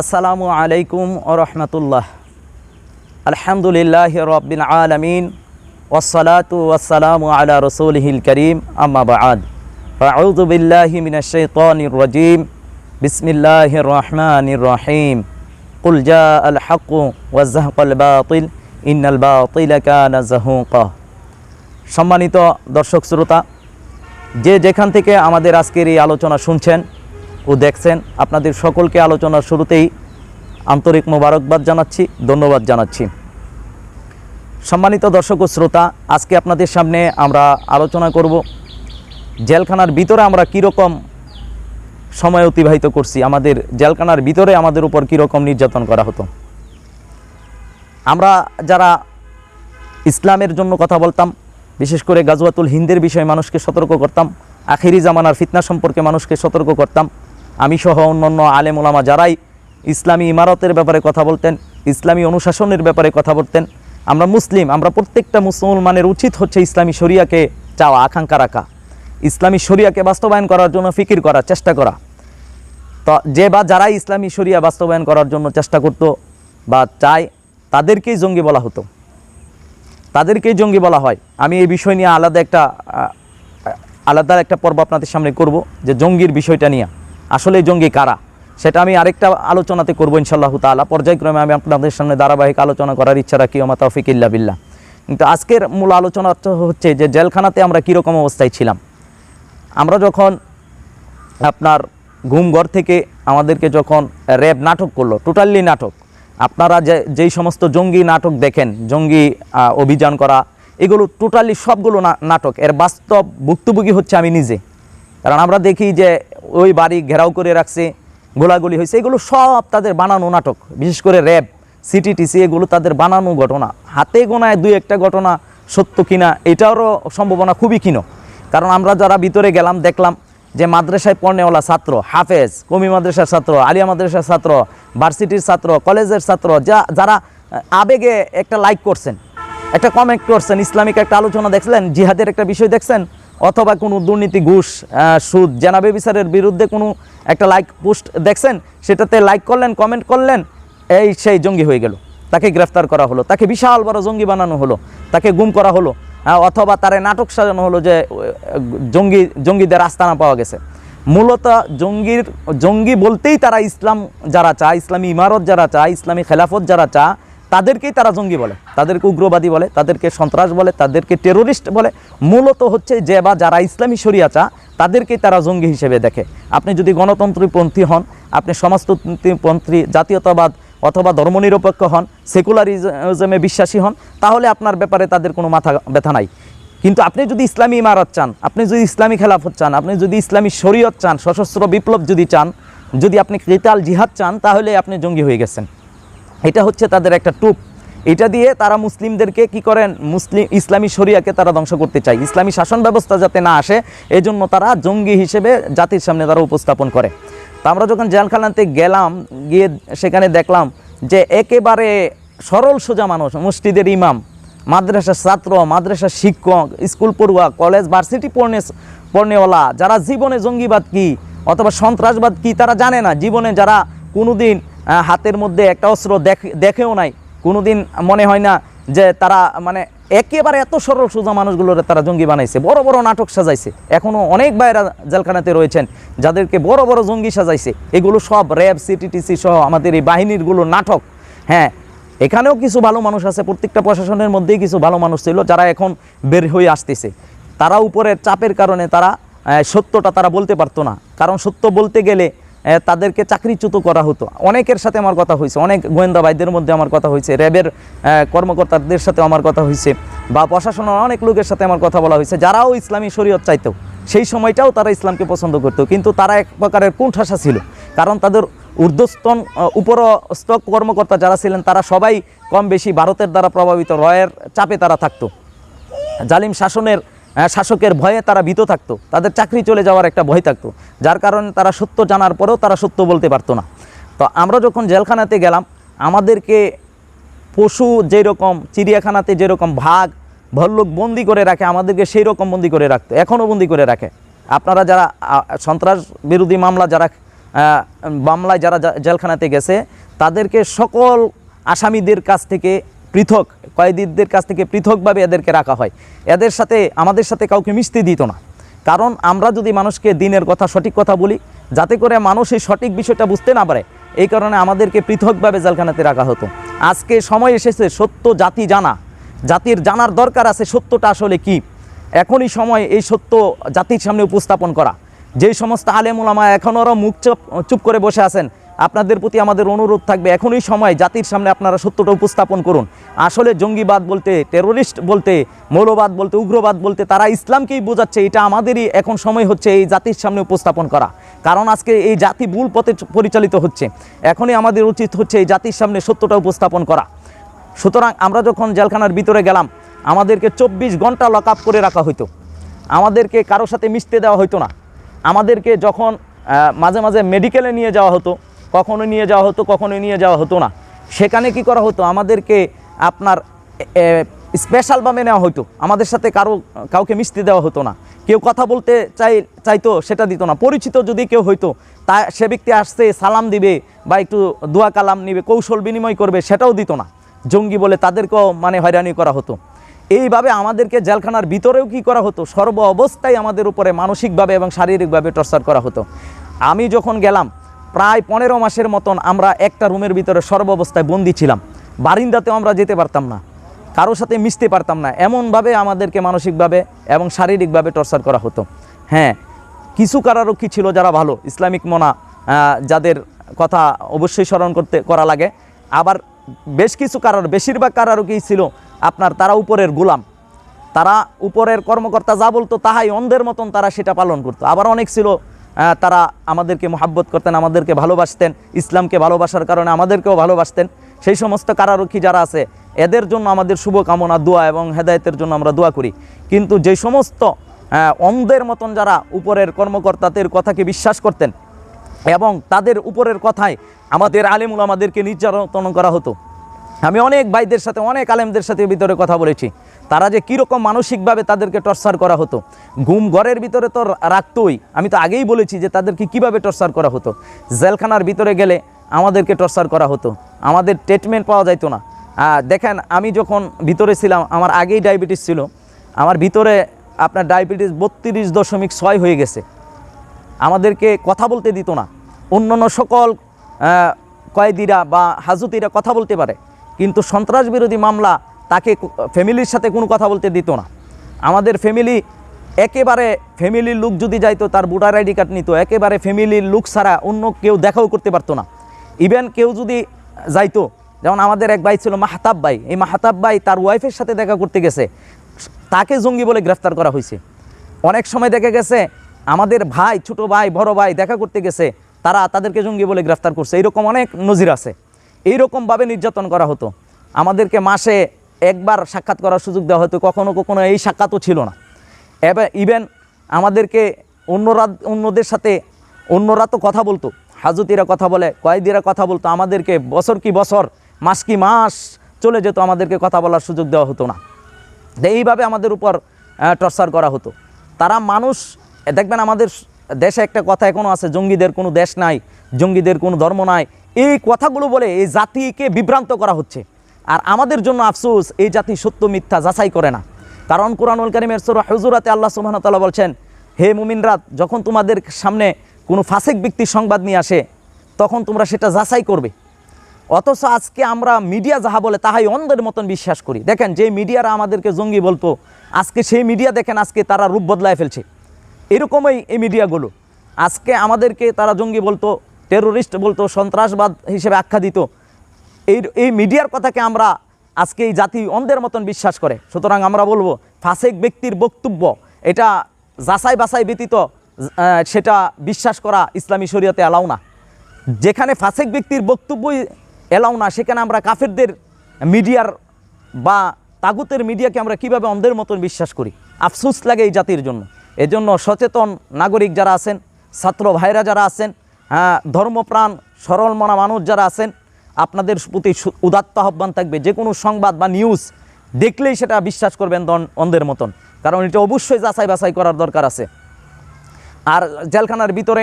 আসসালামু আলাইকুম রহমতুল্লাহ। আলহামদুলিল্লাহ রবিন আলমিন ওসলাতাম আলা রসুল হিল করিম আম্মাবাদ ফাউজুবিল্লাহি মিনাশাইতানির রাজিম। রহিম। কুলজা আল হাক্কু ওয়াজাহাকাল বাতিল, ইন্নাল সম্মানিত দর্শক, শ্রোতা, যে যেখান থেকে আমাদের আজকের এই আলোচনা শুনছেন ও দেখছেন আপনাদের সকলকে আলোচনার শুরুতেই আন্তরিক মোবারকবাদ জানাচ্ছি, ধন্যবাদ জানাচ্ছি। সম্মানিত দর্শক ও শ্রোতা, আজকে আপনাদের সামনে আমরা আলোচনা করব, জেলখানার ভিতরে আমরা কীরকম সময় অতিবাহিত করছি, আমাদের জেলখানার ভিতরে আমাদের উপর কীরকম নির্যাতন করা হতো। আমরা যারা ইসলামের জন্য কথা বলতাম, বিশেষ করে গাজওয়াতুল হিন্দের বিষয়ে মানুষকে সতর্ক করতাম, আখিরি জামানার ফিতনা সম্পর্কে মানুষকে সতর্ক করতাম আমি সহ অন্যান্য আলেম ওলামা যারাই ইসলামী ইমারতের ব্যাপারে কথা বলতেন, ইসলামী অনুশাসনের ব্যাপারে কথা বলতেন, আমরা মুসলিম, আমরা প্রত্যেকটা মুসলমানের উচিত হচ্ছে ইসলামী শরিয়াকে চাওয়া, আকাঙ্ক্ষা রাখা। ইসলামী শরিয়াকে বাস্তবায়ন করার জন্য ফিকির করার চেষ্টা করা। তো যে বা যারা ইসলামী শরিয়া বাস্তবায়ন করার জন্য চেষ্টা করত বা চায়, তাদেরকেই জঙ্গি বলা হতো। তাদেরকেই জঙ্গি বলা হয়। আমি এই বিষয় নিয়ে আলাদা একটা আলাদা একটা পর্ব আপনাদের সামনে করব যে জঙ্গির বিষয়টা নিয়ে। আসলে জঙ্গি কারা? সেটা আমি আরেকটা আলোচনাতে করব ইনশাল্লাহ তালা পর্যায়ক্রমে আমি আপনাদের সামনে ধারাবাহিক আলোচনা করার ইচ্ছা রাখি, ওমা তৌফিক ইল্লা বিল্লাহ। কিন্তু আজকের মূল আলোচনা হচ্ছে যে জেলখানাতে আমরা কীরকম অবস্থায় ছিলাম। আমরা যখন আপনার ঘুমঘর থেকে আমাদেরকে যখন র্যাব নাটক করল, টোটালি নাটক, আপনারা যে যেই সমস্ত জঙ্গি নাটক দেখেন, জঙ্গি অভিযান করা, এগুলো টোটালি সবগুলো নাটক। এর বাস্তব ভুক্তভোগী হচ্ছে আমি নিজে। কারণ আমরা দেখি যে ওই বাড়ি ঘেরাও করে রাখছে, গোলাগুলি হয়েছে, এগুলো সব তাদের বানানো নাটক। বিশেষ করে র্যাব সিটিটিসি এগুলো তাদের বানানো ঘটনা। হাতে গোনায় দুই একটা ঘটনা সত্য কিনা, এটারও সম্ভাবনা খুবই ক্ষীণ। কারণ আমরা যারা ভিতরে গেলাম, দেখলাম যে মাদ্রাসায় পড়নেওয়ালা ছাত্র, হাফেজ, কমি মাদ্রাসার ছাত্র, আলিয়া মাদ্রাসার ছাত্র, ভার্সিটির ছাত্র, কলেজের ছাত্র, যা, যারা আবেগে একটা লাইক করছেন, একটা কমেন্ট করছেন, ইসলামিক একটা আলোচনা দেখছিলেন জিহাদের একটা বিষয় দেখছেন অথবা কোনো দুর্নীতি, ঘুষ সুদ, জেনাবে বিচারের বিরুদ্ধে কোনো একটা লাইক পোস্ট দেখছেন, সেটাতে লাইক করলেন কমেন্ট করলেন, এই সেই জঙ্গি হয়ে গেল। তাকে গ্রেফতার করা হলো, তাকে বিশাল বড় জঙ্গি বানানো হলো, তাকে গুম করা হলো অথবা তারে নাটক সাজানো হলো যে জঙ্গি, জঙ্গিদের আস্তানা পাওয়া গেছে। মূলত জঙ্গির, জঙ্গি বলতেই তারা ইসলাম যারা চায়, ইসলামী ইমারত যারা চায়, ইসলামী খেলাফত যারা চায় তাদেরকেই তারা জঙ্গি বলে, তাদেরকে উগ্রবাদী বলে, তাদেরকে সন্ত্রাস বলে, তাদেরকে টেরোরিস্ট বলে। মূলত হচ্ছে যে বা যারা ইসলামী শরিয়া চা, তাদেরকেই তারা জঙ্গি হিসেবে দেখে। আপনি যদি গণতন্ত্রপন্থী হন, আপনি সমাজতন্ত্রীপন্থী, জাতীয়তাবাদ অথবা ধর্মনিরপেক্ষ হন সেকুলারিজমে বিশ্বাসী হন, তাহলে আপনার ব্যাপারে তাদের কোনো মাথা ব্যথা নাই। কিন্তু আপনি যদি ইসলামী ইমারত চান, আপনি যদি ইসলামী খেলাফত চান, আপনি যদি ইসলামী শরীয়ত চান, সশস্ত্র বিপ্লব যদি চান, যদি আপনি ক্রিতাল জিহাদ চান, তাহলে আপনি জঙ্গি হয়ে গেছেন। এটা হচ্ছে তাদের একটা টুপ। এটা দিয়ে তারা মুসলিমদেরকে কি করেন? মুসলিম, ইসলামী শরিয়াকে তারা ধ্বংস করতে চায়। ইসলামী শাসন ব্যবস্থা যাতে না আসে, এজন্য তারা জঙ্গি হিসেবে জাতির সামনে তারা উপস্থাপন করে। তা আমরা যখন জেলখানাতে গেলাম, গিয়ে সেখানে দেখলাম যে একেবারে সরল সোজা মানুষ, মসজিদের ইমাম, মাদ্রাসার ছাত্র, মাদ্রাসার শিক্ষক, স্কুল পড়ুয়া, কলেজ, ভার্সিটি পড়নে, পড়নেওয়ালা, যারা জীবনে জঙ্গিবাদ কি অথবা সন্ত্রাসবাদ কি তারা জানে না। জীবনে যারা কোনোদিন হাতের মধ্যে একটা অস্ত্র দেখ- দেখেও নাই। কোনোদিন মনে হয় না যে তারা মানে একেবারে এত সরল সোজা মানুষগুলোর তারা জঙ্গি বানাইছে, বড় বড় নাটক সাজাইছে। এখনও অনেক বাইরা জেলখানাতে রয়েছেন, যাদেরকে বড় বড় জঙ্গি সাজাইছে। এগুলো সব র্যাব সিটিটিসি সহ আমাদের এই বাহিনীরগুলো নাটক। হ্যাঁ এখানেও কিছু ভালো মানুষ আছে, প্রত্যেকটা প্রশাসনের মধ্যেই কিছু ভালো মানুষ ছিল, যারা এখন বের হয়ে আসতেছে। তারা উপরের চাপের কারণে তারা সত্যটা তারা বলতে পারতো না। কারণ সত্য বলতে গেলে তাদেরকে চাকরিচ্যুত করা হতো। অনেকের সাথে আমার কথা হয়েছে, অনেক গোয়েন্দা ভাইদের মধ্যে আমার কথা হয়েছে, র্যাবের কর্মকর্তাদের সাথে আমার কথা হয়েছে, বা প্রশাসনের অনেক লোকের সাথে আমার কথা বলা হয়েছে, যারাও ইসলামী শরীয়ত চাইতো। সেই সময়টাও তারা ইসলামকে পছন্দ করতো, কিন্তু তারা এক প্রকারের কুণ্ঠাসা ছিল, কারণ তাদের ঊর্ধ্বস্তন উপরস্থ কর্মকর্তা যারা ছিলেন, তারা সবাই কম বেশি ভারতের দ্বারা প্রভাবিত, রয়ের চাপে তারা থাকতো। জালিম শাসনের শাসকের ভয়ে তারা ভীত থাকতো। তাদের চাকরি চলে যাওয়ার একটা ভয় থাকতো। যার কারণে তারা সত্য জানার পরেও তারা সত্য বলতে পারতো না। তো আমরা যখন জেলখানাতে গেলাম, আমাদেরকে পশু যেরকম, চিড়িয়াখানাতে যেরকম ভাগ, ভল্লুক বন্দি করে রাখে, আমাদেরকে সেই রকম বন্দি করে রাখতো, এখনও বন্দি করে রাখে। আপনারা যারা সন্ত্রাস বিরোধী মামলা যারা মামলায় যারা জেলখানাতে গেছে, তাদেরকে সকল আসামিদের কাছ থেকে পৃথক কয়েদিদের কাছ থেকে পৃথকভাবে এদেরকে রাখা হয়। এদের সাথে, আমাদের সাথে কাউকে মিশতে দিত না। কারণ আমরা যদি মানুষকে দিনের কথা, সঠিক কথা বলি, যাতে করে মানুষ এই সঠিক বিষয়টা বুঝতে না পারে, এই কারণে আমাদেরকে পৃথকভাবে জেলখানাতে রাখা হতো। আজকে সময় এসেছে, সত্য জাতি জানা। জাতির জানার দরকার আছে, সত্যটা আসলে কি? এখনই সময় এই সত্য জাতির সামনে উপস্থাপন করা। যেই সমস্ত আলেমুলামা এখনও মুখ চুপ চুপ করে বসে আছেন আপনাদের প্রতি আমাদের অনুরোধ থাকবে এখনই সময় জাতির সামনে আপনারা সত্যটা উপস্থাপন করুন। আসলে জঙ্গিবাদ বলতে টেরোরিস্ট বলতে, মৌলবাদ বলতে, উগ্রবাদ বলতে তারা ইসলামকেই বোঝাচ্ছে, এটা আমাদেরই এখন সময় হচ্ছে এই জাতির সামনে উপস্থাপন করা। কারণ আজকে এই জাতি ভুল পথে পরিচালিত হচ্ছে। এখনই আমাদের উচিত হচ্ছে এই জাতির সামনে সত্যটা উপস্থাপন করা। সুতরাং আমরা যখন জেলখানার ভিতরে গেলাম, আমাদেরকে চব্বিশ ঘণ্টা লক আপ করে রাখা হতো আমাদেরকে কারোর সাথে মিশতে দেওয়া হতো না। আমাদেরকে যখন মাঝে মাঝে মেডিকেলে নিয়ে যাওয়া হতো কখনো নিয়ে যাওয়া হতো কখনো নিয়ে যাওয়া হতো না। সেখানে কি করা হতো? আমাদেরকে আপনার স্পেশাল স্পেশালভাবে নেওয়া হতো আমাদের সাথে কারও, কাউকে মিশতে দেওয়া হতো না। কেউ কথা বলতে চাই, চাইতো, সেটা দিত না। পরিচিত যদি কেউ হইতো, তা, সে ব্যক্তি আসছে, সালাম দিবে বা একটু দোয়া কালাম নিবে, কৌশল বিনিময় করবে, সেটাও দিত না। জঙ্গি বলে তাদেরকেও মানে হয়রানি করা হতো। এইভাবে আমাদেরকে জেলখানার ভিতরেও কি করা হতো? সর্ব অবস্থায় আমাদের উপরে মানসিকভাবে এবং শারীরিকভাবে টর্চার করা হতো। আমি যখন গেলাম প্রায় পনেরো মাসের মতন আমরা একটা রুমের ভিতরে সর্ব অবস্থায় বন্দি ছিলাম। বারিন্দাতেও আমরা যেতে পারতাম না। কারোর সাথে মিশতে পারতাম না। এমনভাবে আমাদেরকে মানসিকভাবে এবং শারীরিকভাবে টর্চার করা হতো। হ্যাঁ কিছু কারারক্ষী ছিল যারা ভালো, ইসলামিক মনা যাদের কথা অবশ্যই স্মরণ করতে, করা লাগে। আবার বেশ কিছু কারার, বেশিরভাগ কারারক্ষী ছিল আপনার তারা উপরের গোলাম। তারা উপরের কর্মকর্তা যা বলতো তাহাই অন্ধের মতন তারা সেটা পালন করতো। আবার অনেক ছিল তারা আমাদেরকে মোহাব্বত করতেন, আমাদেরকে ভালোবাসতেন, ইসলামকে ভালোবাসার কারণে আমাদেরকেও ভালোবাসতেন। সেই সমস্ত কারারক্ষী যারা আছে, এদের জন্য আমাদের শুভকামনা, দোয়া এবং হেদায়েতের জন্য আমরা দোয়া করি। কিন্তু যে সমস্ত অন্ধের মতন যারা উপরের কর্মকর্তাদের কথাকে বিশ্বাস করতেন এবং তাদের উপরের কথায় আমাদের আলেমুল আমাদেরকে নির্যাতন করা হতো। আমি অনেক ভাইদের সাথে, অনেক আলেমদের সাথে ভিতরে কথা বলেছি। তারা যে কীরকম মানসিকভাবে তাদেরকে টর্চার করা হতো। ঘুম ঘরের ভিতরে তো রাখতোই। আমি তো আগেই বলেছি যে তাদেরকে কীভাবে টর্চার করা হতো। জেলখানার ভিতরে গেলে আমাদেরকে টর্চার করা হতো। আমাদের ট্রিটমেন্ট পাওয়া যাইতো না। দেখেন, আমি যখন ভিতরে ছিলাম, আমার আগেই ডায়াবেটিস ছিল। আমার ভিতরে আপনার ডায়াবেটিস বত্রিশ দশমিক ছয় হয়ে গেছে। আমাদেরকে কথা বলতে দিত না। অন্যান্য সকল কয়েদিরা বা হাজুতিরা কথা বলতে পারে। কিন্তু সন্ত্রাস বিরোধী মামলা তাকে ফ্যামিলির সাথে কোনো কথা বলতে দিত না। আমাদের ফ্যামিলি একেবারে ফ্যামিলির লোক যদি যাইতো, তার ভোটার আইডি কার্ড নিত, একেবারে ফ্যামিলির লোক ছাড়া অন্য কেউ দেখাও করতে পারতো না। ইভেন কেউ যদি যাইতো, যেমন আমাদের এক ভাই ছিল মাহাতাব ভাই, এই মাহাতাব ভাই তার ওয়াইফের সাথে দেখা করতে গেছে। তাকে জঙ্গি বলে গ্রেফতার করা হয়েছে। অনেক সময় দেখা গেছে, আমাদের ভাই, ছোট ভাই, বড় ভাই দেখা করতে গেছে, তারা তাদেরকে জঙ্গি বলে গ্রেফতার করছে। এরকম অনেক নজির আছে। এইরকমভাবে নির্যাতন করা হতো। আমাদেরকে মাসে একবার সাক্ষাৎ করার সুযোগ দেওয়া হতো, কখনো কখনো এই সাক্ষাৎও ছিল না। এবার ইভেন আমাদেরকে অন্যরা অন্যদের সাথে অন্যরা তো কথা বলতো, হাজুতিরা কথা বলে, কয়েদিরা কথা বলতো, আমাদেরকে বছর কি বছর, মাস কি মাস চলে যেত, আমাদেরকে কথা বলার সুযোগ দেওয়া হতো না। এইভাবে আমাদের উপর টর্চার করা হতো। তারা মানুষ, দেখবেন আমাদের দেশে একটা কথা এখনও আছে, জঙ্গিদের কোনো দেশ নাই, জঙ্গিদের কোনো ধর্ম নাই এই কথাগুলো বলে এই জাতিকে বিভ্রান্ত করা হচ্ছে। আর আমাদের জন্য আফসোস, এই জাতি সত্য মিথ্যা যাচাই করে না। কারণ কোরআনুল করিমের সুরা হুজুরাতে আল্লাহ সুবহানাহু বলছেন, হে মুমিনরাত যখন তোমাদের সামনে কোনো ফাসেক ব্যক্তির সংবাদ নিয়ে আসে, তখন তোমরা সেটা যাচাই করবে। অথচ আজকে আমরা মিডিয়া যাহা বলে, তাহাই অন্ধের মতন বিশ্বাস করি। দেখেন, যে মিডিয়ারা আমাদেরকে জঙ্গি বলতো, আজকে সেই মিডিয়া দেখেন, আজকে তারা রূপ বদলায় ফেলছে। এরকমই এই মিডিয়াগুলো। আজকে আমাদেরকে তারা জঙ্গি বলতো টেরোরিস্ট বলতো, সন্ত্রাসবাদ হিসেবে আখ্যা দিত। এই এই মিডিয়ার কথাকে আমরা আজকে এই জাতি অন্ধের মতন বিশ্বাস করে। সুতরাং আমরা বলব, ফাসেক ব্যক্তির বক্তব্য, এটা যাচাই বাছাই ব্যতীত সেটা বিশ্বাস করা ইসলামী শরীয়তে অ্যালাউ না। যেখানে ফাসেক ব্যক্তির বক্তব্যই এলাও না, সেখানে আমরা কাফেরদের মিডিয়ার বা তাগুতের মিডিয়াকে আমরা কীভাবে অন্ধের মতন বিশ্বাস করি? আফসুস লাগে এই জাতির জন্য। এজন্য সচেতন নাগরিক যারা আছেন, ছাত্র ভাইরা যারা আছেন ধর্মপ্রাণ সরল মনা মানুষ যারা আছেন, আপনাদের প্রতি উদাত্ত আহ্বান থাকবে। যে কোনো সংবাদ বা নিউজ দেখলেই সেটা বিশ্বাস করবেন অন্ধের মতন। কারণ এটা অবশ্যই যাচাই বাছাই করার দরকার আছে। আর জেলখানার ভিতরে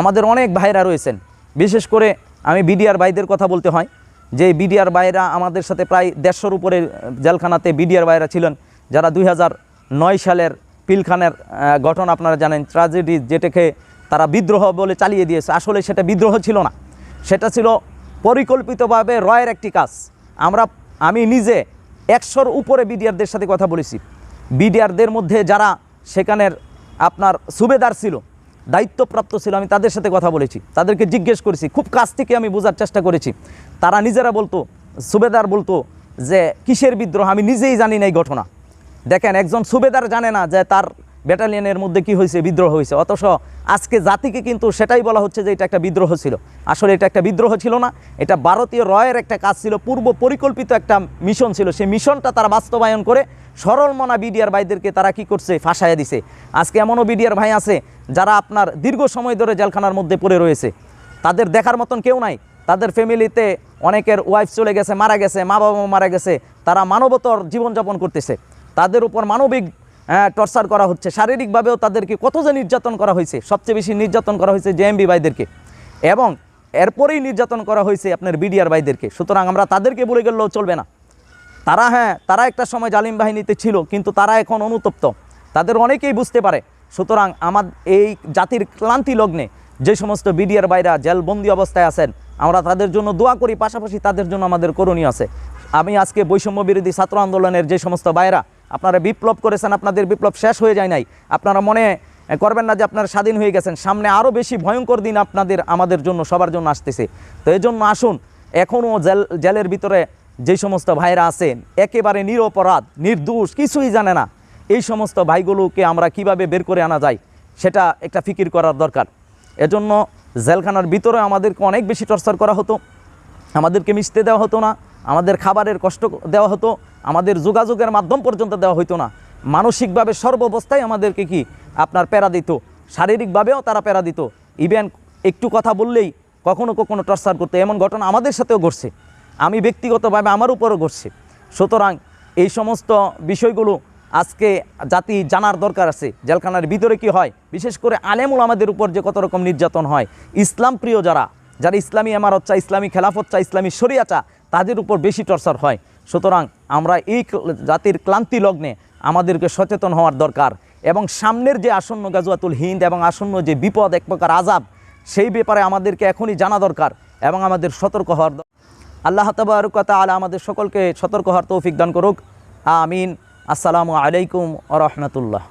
আমাদের অনেক ভাইরা রয়েছেন। বিশেষ করে আমি বিডিআর ভাইদের কথা বলতে হয়, যে বিডিআর ভাইরা আমাদের সাথে প্রায় দেড়শোর উপরে জেলখানাতে বিডিআর ভাইরা ছিলেন, যারা দুই নয় সালের পিলখানের ঘটনা আপনারা জানেন ট্র্যাজেডি যেটাকে তারা বিদ্রোহ বলে চালিয়ে দিয়েছে। আসলে সেটা বিদ্রোহ ছিল না। সেটা ছিল পরিকল্পিতভাবে রয়ের একটি কাজ। আমরা, আমি নিজে একশোর উপরে বিডিআরদের সাথে কথা বলেছি। বিডিআরদের মধ্যে যারা সেখানের আপনার সুবেদার ছিল, দায়িত্বপ্রাপ্ত ছিল, আমি তাদের সাথে কথা বলেছি। তাদেরকে জিজ্ঞেস করেছি, খুব কাছ থেকে আমি বোঝার চেষ্টা করেছি। তারা নিজেরা বলতো, সুবেদার বলতো যে, কিসের বিদ্রোহ? আমি নিজেই জানি না এই ঘটনা। দেখেন, একজন সুবেদার জানে না যে তার ব্যাটালিয়নের মধ্যে কি হয়েছে? বিদ্রোহ হয়েছে। অথচ আজকে জাতিকে কিন্তু সেটাই বলা হচ্ছে যে এটা একটা বিদ্রোহ ছিল। আসলে এটা একটা বিদ্রোহ ছিল না। এটা ভারতীয় রয়ের একটা কাজ ছিল। পূর্ব পরিকল্পিত একটা মিশন ছিল। সেই মিশনটা তারা বাস্তবায়ন করে সরল মনা বিডিআর ভাইদেরকে তারা কি করছে? ফাঁসাইয়া দিছে। আজকে এমনও বিডিআর ভাই আছে যারা আপনার দীর্ঘ সময় ধরে জেলখানার মধ্যে পড়ে রয়েছে। তাদের দেখার মতন কেউ নাই। তাদের ফ্যামিলিতে অনেকের ওয়াইফ চলে গেছে, মারা গেছে মা বাবা মারা গেছে। তারা মানবতর জীবনযাপন করতেছে। তাদের উপর মানবিক টর্চার করা হচ্ছে। শারীরিকভাবেও তাদেরকে কত যে নির্যাতন করা হয়েছে, সবচেয়ে বেশি নির্যাতন করা হয়েছে জেএমবি ভাইদেরকে। এবং এরপরেই নির্যাতন করা হয়েছে আপনার বিডিআর ভাইদেরকে। সুতরাং আমরা তাদেরকে বলে গেলেও চলবে না। তারা হ্যাঁ তারা একটা সময় জালিম বাহিনীতে ছিল, কিন্তু তারা এখন অনুতপ্ত। তাদের অনেকেই বুঝতে পারে। সুতরাং আমার এই জাতির ক্লান্তি লগ্নে যে সমস্ত বিডিআর বাইরা জেলবন্দি অবস্থায় আছেন, আমরা তাদের জন্য দোয়া করি, পাশাপাশি তাদের জন্য আমাদের করণীয় আছে। আমি আজকে বৈষম্য বিরোধী ছাত্র আন্দোলনের যে সমস্ত বাইরা আপনারা বিপ্লব করেছেন, আপনাদের বিপ্লব শেষ হয়ে যায় নাই। আপনারা মনে করবেন না যে আপনারা স্বাধীন হয়ে গেছেন, সামনে আরও বেশি ভয়ঙ্কর দিন আপনাদের, আমাদের জন্য, সবার জন্য আসতেছে। তো এই জন্য আসুন এখনও জেল, জেলের ভিতরে যে সমস্ত ভাইরা আছেন, একেবারে নিরপরাধ, নির্দোষ, কিছুই জানে না, এই সমস্ত ভাইগুলোকে আমরা কীভাবে বের করে আনা যায়, সেটা একটা ফিকির করার দরকার। এজন্য জেলখানার ভিতরে আমাদেরকে অনেক বেশি টর্চার করা হতো, আমাদেরকে মিশতে দেওয়া হতো না, আমাদের খাবারের কষ্ট দেওয়া হতো আমাদের যোগাযোগের মাধ্যম পর্যন্ত দেওয়া হতো না। মানসিকভাবে সর্বাবস্থায় আমাদেরকে কি আপনার প্যারা দিত, শারীরিকভাবেও তারা প্যারা দিত। ইভেন একটু কথা বললেই কখনো কখনো টর্চার করতো। এমন ঘটনা আমাদের সাথেও ঘটছে। আমি ব্যক্তিগতভাবে আমার উপরও ঘটছে। সুতরাং এই সমস্ত বিষয়গুলো আজকে জাতি জানার দরকার আছে। জেলখানার ভিতরে কি হয়? বিশেষ করে আলেমুল আমাদের উপর যে কত রকম নির্যাতন হয়। ইসলাম প্রিয় যারা যারা ইসলামী এমারত চা ইসলামী খেলাফত চা ইসলামী শরিয়া চা তাদের উপর বেশি টর্চার হয়। সুতরাং আমরা এই জাতির ক্লান্তি লগ্নে আমাদেরকে সচেতন হওয়ার দরকার। এবং সামনের যে আসন্ন গাজুয়াতুল হিন্দ এবং আসন্ন যে বিপদ, এক প্রকার আজাব সেই ব্যাপারে আমাদেরকে এখনই জানা দরকার এবং আমাদের সতর্ক হওয়ার দরকার আল্লাহ তবরকতা আলা আমাদের সকলকে সতর্ক হওয়ার তৌফিক দান করুক। আমিন। আসসালামু আলাইকুম ও রহমতুল্লাহ।